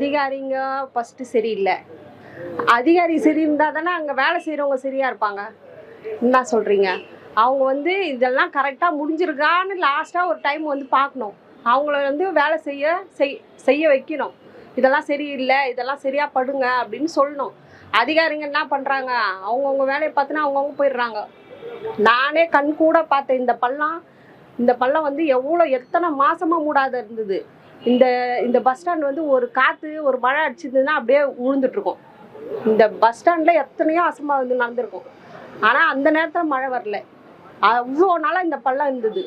அதிகாரிங்க first சரியில்லை. அதிகாரி சரி இருந்தால் தானே அங்கே வேலை செய்கிறவங்க சரியாக இருப்பாங்க? என்ன சொல்கிறீங்க அவங்க வந்து இதெல்லாம் கரெக்டாக முடிஞ்சிருக்கான்னு லாஸ்ட்டாக ஒரு டைம் வந்து பார்க்கணும். அவங்கள வந்து வேலை செய்ய செய் செய்ய வைக்கணும். இதெல்லாம் சரியில்லை இதெல்லாம் சரியாக படுங்க அப்படின்னு சொல்லணும். அதிகாரிங்க என்ன பண்ணுறாங்க அவங்கவுங்க வேலையை பார்த்துனா அவங்கவுங்க போயிடுறாங்க. நானே கண் கூட பார்த்தேன் இந்த பள்ளம் இந்த பள்ளம் வந்து எவ்வளோ எத்தனை மாதமாக மூடாத இருந்தது. இந்த இந்த பஸ் ஸ்டாண்ட் வந்து ஒரு காற்று ஒரு மழை அடிச்சதுன்னா அப்படியே விழுந்துட்டுருக்கும் இந்த பஸ் ஸ்டாண்டில் எத்தனையோ அசம்பாவிதம் வந்து நடந்திருக்கும். ஆனால் அந்த நேரத்தில் மழை வரல. அவ்வளோ நாளாக இந்த பள்ளம் இருந்தது.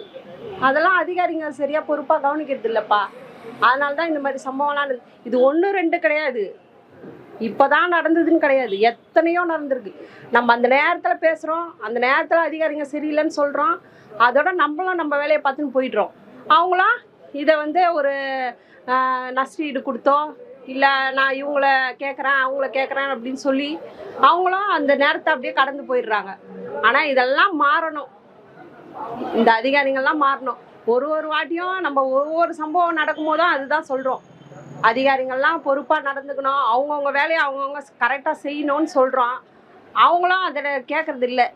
அதெல்லாம் அதிகாரிங்க சரியாக பொறுப்பாக கவனிக்கிறது இல்லைப்பா. அதனால தான் இந்த மாதிரி சம்பவம்லாம் இது ஒன்று ரெண்டு கிடையாது. இப்போதான் நடந்ததுன்னு கிடையாது. எத்தனையோ நடந்திருக்கு. நம்ம அந்த நேரத்தில் பேசுகிறோம் அந்த நேரத்தில் அதிகாரிங்க சரியில்லைன்னு சொல்கிறோம் அதோட நம்மளும் நம்ம வேலையை பார்த்துன்னு போயிடுறோம். அவங்களாம் இதை வந்து ஒரு நஷ்டீடு கொடுத்தோம். இல்லை நான் இவங்கள கேட்குறேன் அவங்கள கேட்குறேன் அப்படின்னு சொல்லி அவங்களும் அந்த நேரத்தை அப்படியே கடந்து போயிடுறாங்க. ஆனால் இதெல்லாம் மாறணும். இந்த அதிகாரிங்கள்லாம் மாறணும். ஒரு ஒரு வாட்டியும் நம்ம ஒவ்வொரு சம்பவம் நடக்கும்போதும் அதுதான் சொல்கிறோம் அதிகாரிங்கள்லாம் பொறுப்பாக நடந்துக்கணும். அவங்கவுங்க வேலையை அவங்கவுங்க கரெக்டாக செய்யணும்னு சொல்கிறோம் அவங்களும் அதில் கேட்குறது இல்லை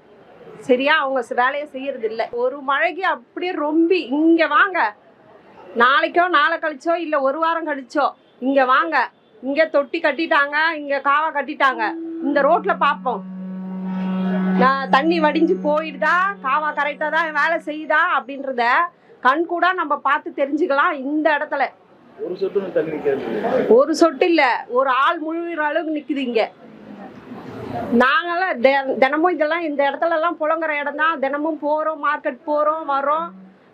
சரியா அவங்க வேலையை செய்யறது இல்லை ஒரு மழைக்கு அப்படியே ரொம்பி இங்கே வாங்க. நாளைக்கோ நாளை கழிச்சோ இல்லை ஒரு வாரம் கழிச்சோ இங்கே வாங்க. இங்கே தொட்டி கட்டிட்டாங்க இங்கே காவா கட்டிட்டாங்க. இந்த ரோட்டில் பார்ப்போம் நான் தண்ணி வடிஞ்சு போயிடுதா? காவா கரெக்டாக தான் வேலை செய்யுதா? அப்படின்றத கண் கூட நம்ம பார்த்து தெரிஞ்சுக்கலாம் இந்த இடத்துல. ஒரு சொட்டு இல்ல ஒரு ஆள் முழுகிற அளவுக்கு நிக்குது இங்க. நாங்களாம் தினமும் இதெல்லாம் இந்த இடத்துல எல்லாம் புழங்குற இடம் தான் தினமும் போறோம் மார்க்கெட் போறோம் வரோம்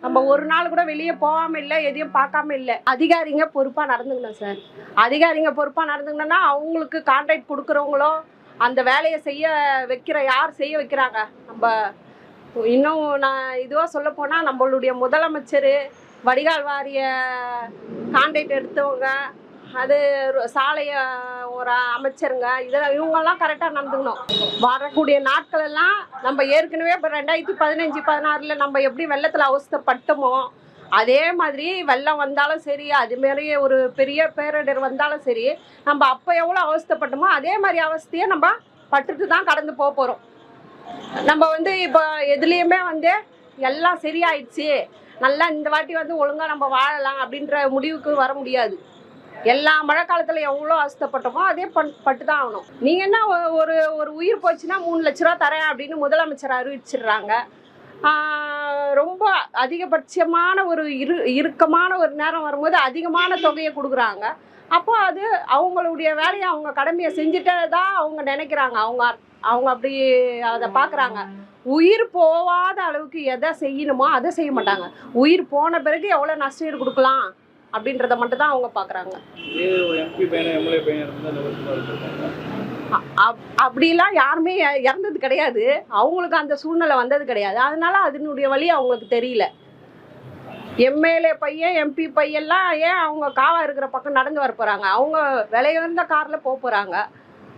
நம்ம ஒரு நாள் கூட வெளியே போகாம இல்லை எதையும் பார்க்காம இல்லை. அதிகாரிங்க பொறுப்பாக நடந்துக்கணும் சார் அதிகாரிங்க பொறுப்பாக நடந்துக்கணும்னா அவங்களுக்கு கான்ட்ராக்ட் கொடுக்குறவங்களோ அந்த வேலையை செய்ய வைக்கிற யார் செய்ய வைக்கிறாங்க? நம்ம இன்னும் நான் இதுவாக சொல்ல போனால் நம்மளுடைய முதலமைச்சர் வடிகால் வாரிய கான்ட்ராக்ட் எடுத்தவங்க அது ஒரு சாலைய ஒரு அமைச்சருங்க இதில் இவங்கெல்லாம் கரெக்டாக நடந்துக்கணும். வரக்கூடிய நாட்கள் எல்லாம் நம்ம ஏற்கனவே இப்போ ரெண்டாயிரத்தி பதினஞ்சு பதினாறில் நம்ம எப்படி வெள்ளத்தில் அவஸ்தைப்பட்டோமோ அதே மாதிரி வெள்ளம் வந்தாலும் சரி அது மாரி ஒரு பெரிய பேரிடர் வந்தாலும் சரி நம்ம அப்போ எவ்வளோ அவஸ்தைப்பட்டோமோ அதே மாதிரி அவஸ்தையை நம்ம பட்டுட்டு தான் கடந்து போக போகிறோம் நம்ம வந்து இப்போ எதுலேயுமே வந்து எல்லாம் சரியாயிடுச்சு நல்லா இந்த வாட்டி வந்து ஒழுங்காக நம்ம வாழலாம் அப்படின்ற முடிவுக்கு வர முடியாது. எல்லா மழை காலத்தில் எவ்வளோ அவஸ்தப்பட்டோமோ அதே பண் பட்டு தான் ஆகணும். நீங்கள் என்ன ஒ- ஒரு ஒரு உயிர் போச்சுன்னா மூணு லட்ச ரூபா தரேன் அப்படின்னு முதலமைச்சர் அறிவிச்சிடுறாங்க. ரொம்ப அதிகபட்சமான ஒரு இரு இறுக்கமான ஒரு நேரம் வரும்போது அதிகமான தொகையை கொடுக்குறாங்க. அப்போ அது அவங்களுடைய வேலையை அவங்க கடமையை செஞ்சுட்டே தான் அவங்க நினைக்கிறாங்க. அவங்க அவங்க அப்படி அதை பார்க்குறாங்க. உயிர் போகாத அளவுக்கு எதை செய்யணுமோ அதை செய்ய மாட்டாங்க. உயிர் போன பிறகு எவ்வளோ நஷ்டஈடு கொடுக்கலாம்? அப்படின்றத மட்டும் தான் அவங்க பார்க்குறாங்க அப்- அப்படிலாம் யாருமே இ- இறந்தது கிடையாது. அவங்களுக்கு அந்த சூழ்நிலை வந்தது கிடையாது. அதனால அதனுடைய வழி அவங்களுக்கு தெரியல. எம்எல்ஏ பையன் எம்பி பையெல்லாம் ஏன் அவங்க காவா இருக்கிற பக்கம் நடந்து வர போகிறாங்க அவங்க விலையுயர்ந்த காரில் போக போகிறாங்க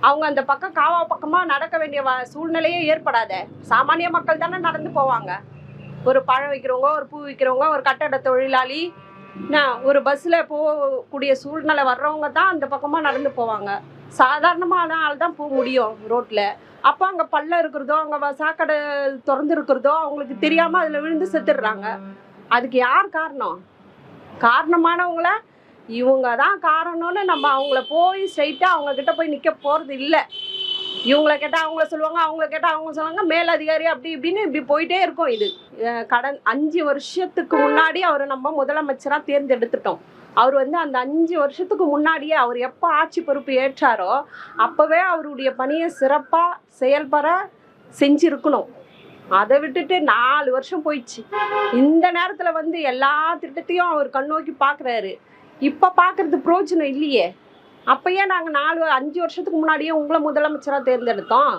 அவங்க அந்த பக்கம் காவா பக்கமாக நடக்க வேண்டிய சூழ்நிலையே ஏற்படாத. சாமானிய மக்கள் தானே நடந்து போவாங்க. ஒரு பழம் விற்கிறவங்க ஒரு பூ விற்கிறவங்க ஒரு கட்டட தொழிலாளி நான் ஒரு பஸ்ஸில் போகக்கூடிய சூழ்நிலை வர்றவங்க தான் அந்த பக்கமாக நடந்து போவாங்க. சாதாரணமான ஆள் தான் போக முடியும் ரோட்டில் அப்போ அங்கே பள்ளம் இருக்கிறதோ அங்கே சாக்கடை திறந்து இருக்கிறதோ அவங்களுக்கு தெரியாமல் அதில் விழுந்து செத்துடுறாங்க. அதுக்கு யார் காரணம்? காரணமானவங்கள இவங்க தான் காரணம்னு நம்ம அவங்கள போய் ஸ்ட்ரைட்டாக அவங்கக்கிட்ட போய் நிற்க போகிறது இல்லை. இவங்கள கேட்டால் அவங்கள சொல்லுவாங்க அவங்கள கேட்டால் அவங்க சொல்லுவாங்க மேலதிகாரி அப்படி இப்படின்னு இப்படி போயிட்டே இருக்கும் இது. கடன் அஞ்சு வருஷத்துக்கு முன்னாடி அவரை நம்ம முதலமைச்சராக தேர்ந்தெடுத்துட்டோம். அவர் வந்து அந்த அஞ்சு வருஷத்துக்கு முன்னாடியே அவர் எப்போ ஆட்சி பொறுப்பு ஏற்றாரோ அப்போவே அவருடைய பணியை சிறப்பாக செயல்பட செஞ்சுருக்கணும். அதை விட்டுட்டு நாலு வருஷம் போயிடுச்சு. இந்த நேரத்தில் வந்து எல்லா திட்டத்தையும் அவர் கண்ணோக்கி பார்க்குறாரு இப்போ பார்க்குறது பிரோஜனம் இல்லையே. அப்பயே நாங்கள் நாலு அஞ்சு வருஷத்துக்கு முன்னாடியே உங்களை முதலமைச்சராக தேர்ந்தெடுத்தோம்.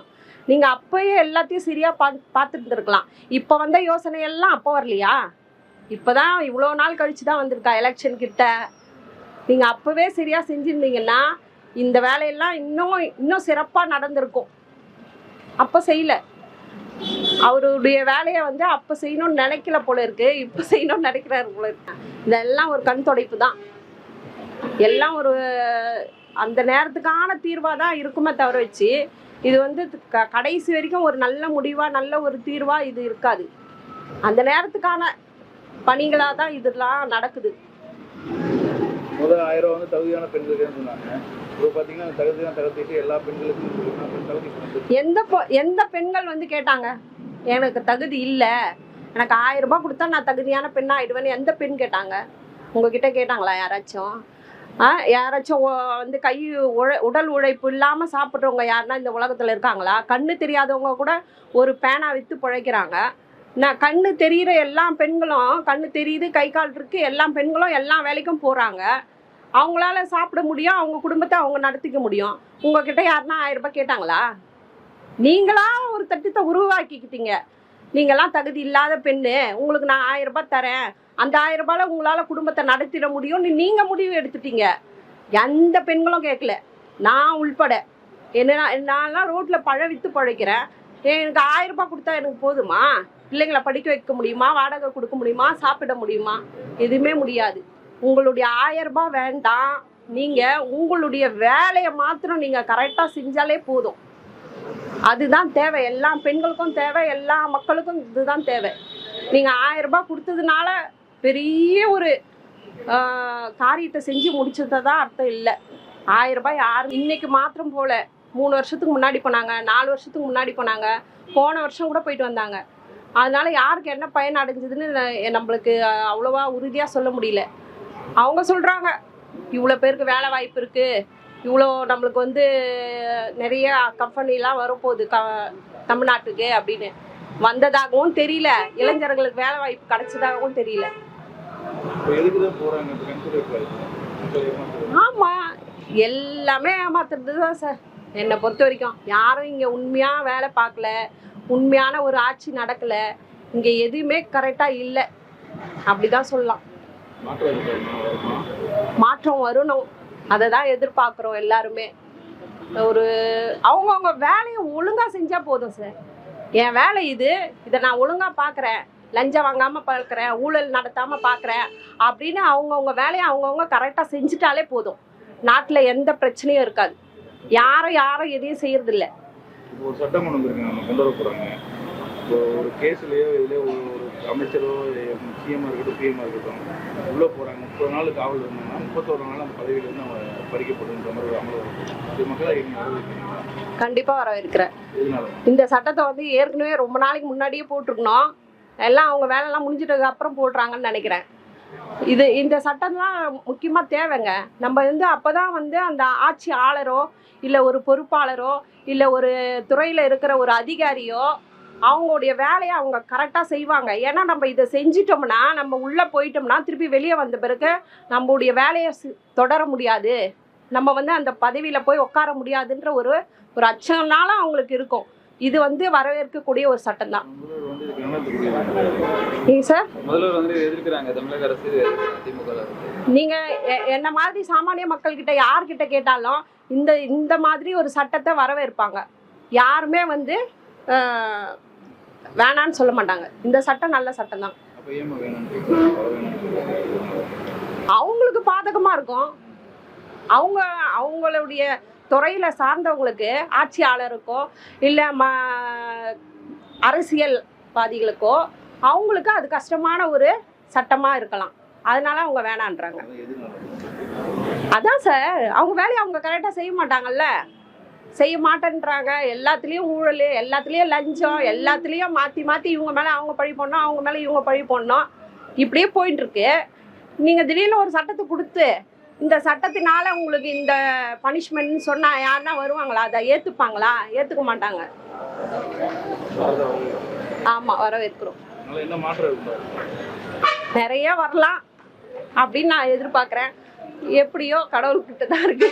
நீங்கள் அப்பயே எல்லாத்தையும் சரியாக பா பார்த்துருந்துருக்கலாம். இப்போ வந்த யோசனை எல்லாம் அப்போ வரலையா? இப்போ தான் இவ்வளோ நாள் கழிச்சு தான் வந்திருக்கா எலெக்ஷன் கிட்ட. நீங்கள் அப்போவே சரியாக செஞ்சுருந்தீங்கன்னா இந்த வேலையெல்லாம் இன்னும் இன்னும் சிறப்பாக நடந்திருக்கும். அப்போ செய்யல. அவருடைய வேலையை வந்து அப்போ செய்யணும்னு நினைக்கல போல இருக்கு. இப்போ செய்யணும்னு நினைக்கிறாரு போல இருக்கு. இதெல்லாம் ஒரு கண் துடைப்பு தான். எல்லாம் ஒரு அந்த நேரத்துக்கான தீர்வாக தான் இருக்குமே தவிர வச்சு இது வந்து க கடைசி வரைக்கும் ஒரு நல்ல முடிவாக நல்ல ஒரு தீர்வாக இது இருக்காது. அந்த நேரத்துக்கான பணிகளாக தான் இதெல்லாம் நடக்குது. முதல் ஆயிரம் வந்து தகுதியான பெண்களுக்கு சொன்னாங்க. எந்த எந்த பெண்கள் வந்து கேட்டாங்க? எனக்கு தகுதி இல்லை. எனக்கு ஆயிரம் ரூபாய் கொடுத்தா நான் தகுதியான பெண் ஆயிடுவேன்னு எந்த பெண் கேட்டாங்க? உங்ககிட்ட கேட்டாங்களா யாராச்சும்? யாராச்சும் வந்து கை உழ உடல் உழைப்பு இல்லாமல் சாப்பிட்றவங்க யாருன்னா இந்த உலகத்தில் இருக்காங்களா? கண்ணு தெரியாதவங்க கூட ஒரு பேனா விற்று பிழைக்கிறாங்க. நான் கண்ணு தெரிகிற எல்லா பெண்களும் கண்ணு தெரியுது கை கால் இருக்குது எல்லா பெண்களும் எல்லா வேலைக்கும் போகிறாங்க அவங்களால சாப்பிட முடியும் அவங்க குடும்பத்தை அவங்க நடத்திக்க முடியும். உங்ககிட்ட யாருன்னா ஆயிரம் ரூபாய் கேட்டாங்களா? நீங்களா ஒரு திட்டத்தை உருவாக்கிக்கிட்டீங்க. நீங்களாம் தகுதி இல்லாத பெண்ணு உங்களுக்கு நான் ஆயிரம் ரூபாய் தரேன். அந்த ஆயிரம் ரூபாயில் உங்களால் குடும்பத்தை நடத்திட முடியும்னு நீங்கள் முடிவு எடுத்துட்டீங்க. எந்த பெண்களும் கேட்கல. நான் உள்பட. என்ன நான்லாம் ரோட்டில் பழ விற்று பழைக்கிறேன். எனக்கு ஆயிரம் ரூபாய் கொடுத்தா எனக்கு போதுமா? பிள்ளைங்களை படிக்க வைக்க முடியுமா? வாடகை கொடுக்க முடியுமா? சாப்பிட முடியுமா? எதுவுமே முடியாது. உங்களுடைய ஆயிரம் ரூபாய் வேண்டாம். நீங்கள் உங்களுடைய வேலையை மாத்திரம் நீங்கள் கரெக்டாக செஞ்சாலே போதும். அதுதான் தேவை. எல்லா பெண்களுக்கும் தேவை எல்லா மக்களுக்கும் இதுதான் தேவை. நீங்க ஆயிரம் ரூபாய் கொடுத்ததுனால பெரிய ஒரு காரியத்தை செஞ்சு முடிச்சதா அர்த்தம் இல்லை. ஆயிரம் ரூபாய் யாரும் இன்னைக்கு மாத்திரம் போல. மூணு வருஷத்துக்கு முன்னாடி போனாங்க நாலு வருஷத்துக்கு முன்னாடி போனாங்க போன வருஷம் கூட போயிட்டு வந்தாங்க. அதனால யாருக்கு என்ன பயன் அடைஞ்சதுன்னு நம்மளுக்கு அவ்வளோவா அவ்வளவா உறுதியாக சொல்ல முடியல. அவங்க சொல்றாங்க இவ்வளோ பேருக்கு வேலை வாய்ப்பு இருக்குது இவ்வளோ நம்மளுக்கு வந்து நிறைய கம்பெனிலாம் வரப்போகுது க தமிழ்நாட்டுக்கு அப்படின்னு. வந்ததாகவும் தெரியல. இளைஞர்களுக்கு வேலை வாய்ப்பு கிடைச்சதாகவும் தெரியல. இப்போ எதுக்கு தான் போகிறாங்க இப்போ கன்சிடர் ஆமா. எல்லாமே ஏமாத்துறது தான் சார் என்னை பொறுத்த வரைக்கும். யாரும் இங்க உண்மையா வேலை பார்க்கல. உண்மையான ஒரு ஆட்சி நடக்கல. இங்க எதுவுமே கரெக்டா இல்லை. அப்படிதான் சொல்லலாம். மாற்றம் வரணும். அதை தான் எதிர்பார்க்குறோம் எல்லாருமே. ஒரு அவங்கவுங்க வேலையை ஒழுங்காக செஞ்சால் போதும் சார். என் வேலை இது இதை நான் ஒழுங்காக பார்க்குறேன் லஞ்சம் வாங்காமல் பார்க்குறேன் ஊழல் நடத்தாமல் பார்க்குறேன் அப்படின்னு அவங்கவுங்க வேலையை அவங்கவுங்க கரெக்டாக செஞ்சுட்டாலே போதும். நாட்டில் எந்த பிரச்சனையும் இருக்காது. யாரும் யாரும் எதையும் செய்யறதில்ல. ஒரு சட்டம் கொண்டு வந்திருக்காங்க கொண்டு வர போகிறாங்க இப்போ ஒரு கேஸ்லேயோ இதுலேயோ ஒரு ஒரு அமைச்சரோ சிஎம்மாக இருக்கட்டும் பிஎம்மாக இருக்கட்டும் உள்ளே போகிறாங்க முப்பது நாள் காவல் இருந்தாங்கன்னா முப்பத்தோரு நாள் அந்த பதவியிலேருந்து அவங்க பறிக்கப்படுன்ற மாதிரி ஒரு அமல் இது மக்களை நீங்கள் வரவேற்கிறீங்களா? கண்டிப்பாக வரவேற்கிறேன். இந்த சட்டத்தை வந்து ஏற்கனவே ரொம்ப நாளைக்கு முன்னாடியே போட்டிருக்கணும். எல்லாம் அவங்க வேலைலாம் முடிஞ்சிட்டதுக்கு அப்புறம் போடுறாங்கன்னு நினைக்கிறேன். இது இந்த சட்டம்லாம் முக்கியமாக தேவைங்க. நம்ம வந்து அப்போ தான் வந்து அந்த ஆட்சி ஆளரோ இல்லை ஒரு பொறுப்பாளரோ இல்லை ஒரு துறையில் இருக்கிற ஒரு அதிகாரியோ அவங்களுடைய வேலையை அவங்க கரெக்டாக செய்வாங்க. ஏன்னா நம்ம இதை செஞ்சிட்டோம்னா நம்ம உள்ளே போயிட்டோம்னா திருப்பி வெளியே வந்த பிறகு நம்மளுடைய வேலையை தொடர முடியாது. நம்ம வந்து அந்த பதவியில் போய் உட்கார முடியாதுன்ற ஒரு ஒரு அச்சம்னால அவங்களுக்கு இருக்கும். இது வந்து வரவேற்கக்கூடிய ஒரு சட்டம் தான். சார். நீங்க என்ன மாதிரி சாமானிய மக்கள்கிட்ட யார்கிட்ட கேட்டாலும் இந்த இந்த மாதிரி ஒரு சட்டத்தை வரவேற்பாங்க. யாருமே வந்து வேணான்னு சொல்ல மாட்டாங்க. இந்த சட்டம் நல்ல சட்டம் தான். அவங்களுக்கு பாதகமா இருக்கும். அவங்க அவங்களுடைய துறையில சார்ந்தவங்களுக்கு ஆட்சியாளருக்கோ இல்லை ம அரசியல்வாதிகளுக்கோ அவங்களுக்கு அது கஷ்டமான ஒரு சட்டமா இருக்கலாம். அதனால அவங்க வேணான்றாங்க. அதான் சார் அவங்க வேலையை அவங்க கரெக்டாக செய்ய மாட்டாங்கல்ல. செய்ய மாட்டேன்றாங்க. எல்லாத்துலேயும் ஊழல் எல்லாத்துலேயும் லஞ்சம் எல்லாத்துலேயும் மாற்றி மாற்றி இவங்க மேலே அவங்க பழி போடணும் அவங்க மேலே இவங்க பழி போடணும். இப்படியே போயிட்டு இருக்கு நீங்கள் திடீர்னு ஒரு சட்டத்தை கொடுத்து இந்த சட்டத்தினால உங்களுக்கு இந்த பனிஷ்மெண்ட்னு சொன்னால் யாருன்னா வருவாங்களா? அதை ஏற்றுப்பாங்களா ஏற்றுக்க மாட்டாங்க. ஆமாம் வரவேற்கிறோம். நிறைய வரலாம் அப்படின்னு நான் எதிர்பார்க்குறேன். எப்படியோ கடவுள்கிட்ட தான் இருக்கு.